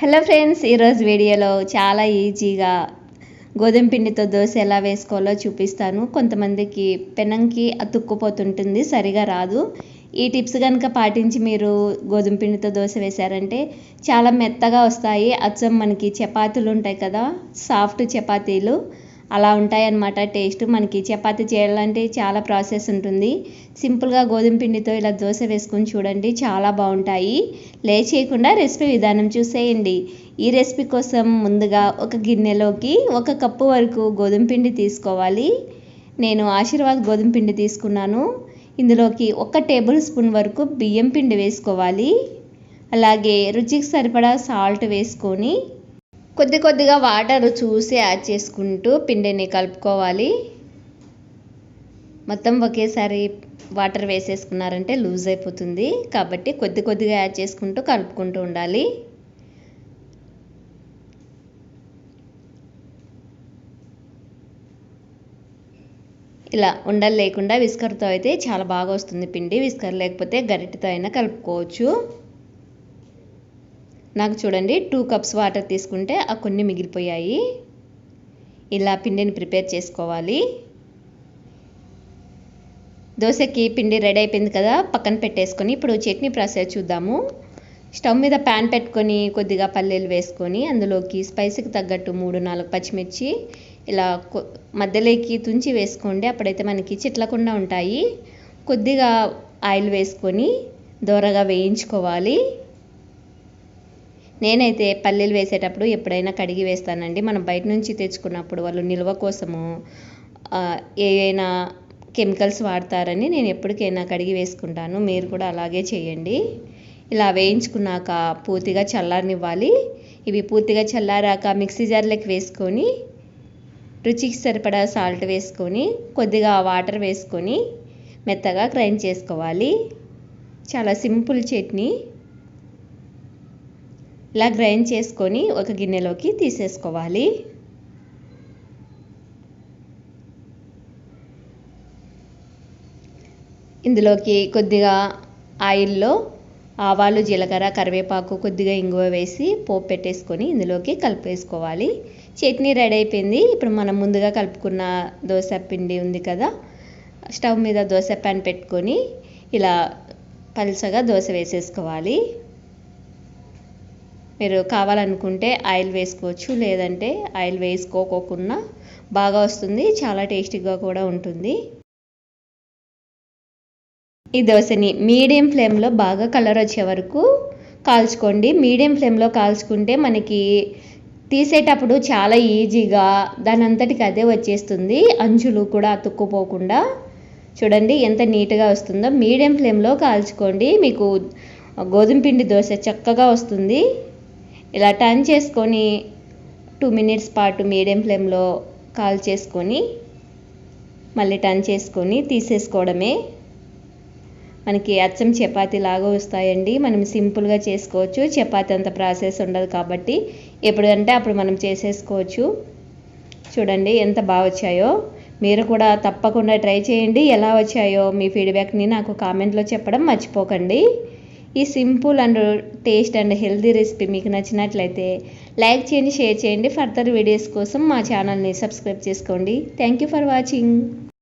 Hello friends ఈరోజు వీడియోలో చాలా ఈజీగా గోధుమ పిండితో దోశ ఎలా వేసుకోవాలో చూపిస్తాను. కొంతమందికి పెనంకి అతుక్కుపోతుంటుంది సరిగా రాదు. ఈ టిప్స్ కనుక పాటించి మీరు గోధుమ పిండితో దోశ వేశారంటే చాలా మెత్తగా వస్తాయి. అచ్చం మనకి చపాతీలు ఉంటాయి కదా సాఫ్ట్ చపాతీలు. అలా ఉంటాయన్నమాట. టేస్ట్ మనకి చపాతి చేయాలంటే చాలా ప్రాసెస్ ఉంటుంది. సింపుల్గా గోధుమ పిండితో ఇలా దోశ వేసుకొని చూడండి చాలా బాగుంటాయి. లే చేయకుండా రెసిపీ విధానం చూసేయండి. ఈ రెసిపీ కోసం ముందుగా ఒక గిన్నెలోకి ఒక కప్పు వరకు గోధుమ పిండి తీసుకోవాలి. నేను ఆశీర్వాద్ గోధుమ పిండి తీసుకున్నాను. ఇందులోకి ఒక టేబుల్ స్పూన్ వరకు బియ్యం పిండి వేసుకోవాలి. అలాగే రుచికి సరిపడా సాల్ట్ వేసుకొని కొద్ది కొద్దిగా వాటర్ చూసి యాడ్ చేసుకుంటూ పిండిని కలుపుకోవాలి. మొత్తం ఒకేసారి వాటర్ వేసేసుకున్నారంటే లూజ్ అయిపోతుంది. కాబట్టి కొద్ది కొద్దిగా యాడ్ చేసుకుంటూ కలుపుకుంటూ ఉండాలి. ఇలా ఉండలు లేకుండా విస్కర్తో అయితే చాలా బాగా వస్తుంది పిండి. విస్కర్ లేకపోతే గరిటెతో అయినా కలుపుకోవచ్చు. నాకు చూడండి టూ కప్స్ వాటర్ తీసుకుంటే ఆ కొన్ని మిగిలిపోయాయి. ఇలా పిండిని ప్రిపేర్ చేసుకోవాలి. దోశకి పిండి రెడీ అయిపోయింది కదా పక్కన పెట్టేసుకొని ఇప్పుడు చట్నీ ప్రాసెస్ చూద్దాము. స్టవ్ మీద ప్యాన్ పెట్టుకొని కొద్దిగా పల్లీలు వేసుకొని అందులోకి స్పైసీకి తగ్గట్టు మూడు నాలుగు పచ్చిమిర్చి ఇలా మధ్యలోకి తుంచి వేసుకోండి. అప్పుడైతే మనకి చిట్లకుండా ఉంటాయి. కొద్దిగా ఆయిల్ వేసుకొని దోరగా వేయించుకోవాలి. నేనైతే పల్లీలు వేసేటప్పుడు ఎప్పుడైనా కడిగి వేస్తానండి. మనం బయట నుంచి తెచ్చుకున్నప్పుడు వాళ్ళు నిల్వ కోసము ఏవైనా కెమికల్స్ వాడతారని నేను ఎప్పటికైనా కడిగి వేసుకుంటాను. మీరు కూడా అలాగే చేయండి. ఇలా వేయించుకున్నాక పూర్తిగా చల్లారనివ్వాలి. ఇవి పూర్తిగా చల్లారాక మిక్సీ జార్లోకి వేసుకొని రుచికి సరిపడా సాల్ట్ వేసుకొని కొద్దిగా వాటర్ వేసుకొని మెత్తగా గ్రైండ్ చేసుకోవాలి. చాలా సింపుల్ చట్నీ. ఇలా గ్రైండ్ చేసుకొని ఒక గిన్నెలోకి తీసేసుకోవాలి. ఇందులోకి కొద్దిగా ఆయిల్లో ఆవాలు జీలకర్ర కరివేపాకు కొద్దిగా ఇంగువ వేసి పోపు పెట్టేసుకొని ఇందులోకి కలిపేసుకోవాలి. చట్నీ రెడీ అయిపోయింది. ఇప్పుడు మనం ముందుగా కలుపుకున్న దోశ పిండి ఉంది కదా స్టవ్ మీద దోశ ప్యాన్ పెట్టుకొని ఇలా పలుచగా దోశ వేసేసుకోవాలి. మీరు కావాలనుకుంటే ఆయిల్ వేసుకోవచ్చు లేదంటే ఆయిల్ వేసుకోకోకుండా బాగా వస్తుంది చాలా టేస్టీగా కూడా ఉంటుంది. ఈ దోశని మీడియం ఫ్లేమ్లో బాగా కలర్ వచ్చే వరకు కాల్చుకోండి. మీడియం ఫ్లేమ్లో కాల్చుకుంటే మనకి తీసేటప్పుడు చాలా ఈజీగా దాని అంతటికి అదే వచ్చేస్తుంది. అంచులు కూడా అతుక్కుపోకుండా చూడండి ఎంత నీట్గా వస్తుందో. మీడియం ఫ్లేమ్లో కాల్చుకోండి. మీకు గోధుమ పిండి దోశ చక్కగా వస్తుంది. ఇలా టర్న్ చేసుకొని టూ మినిట్స్ పాటు మీడియం ఫ్లేమ్లో కాల్ చేసుకొని మళ్ళీ టర్న్ చేసుకొని తీసేసుకోవడమే. మనకి అచ్చం చపాతీ లాగా వస్తాయండి. మనం సింపుల్గా చేసుకోవచ్చు. చపాతీ అంత ప్రాసెస్ ఉండదు కాబట్టి ఎప్పుడంటే అప్పుడు మనం చేసేసుకోవచ్చు. చూడండి ఎంత బాగా వచ్చాయో. మీరు కూడా తప్పకుండా ట్రై చేయండి. ఎలా వచ్చాయో మీ ఫీడ్బ్యాక్ని నాకు కామెంట్లో చెప్పడం మర్చిపోకండి. ఈ simple and taste and healthy recipe మీకు నచ్చినట్లయితే లైక్ చేయండి షేర్ చేయండి. ఫర్దర్ వీడియోస్ కోసం మా ఛానల్ని సబ్స్క్రైబ్ చేసుకోండి. Thank you for watching.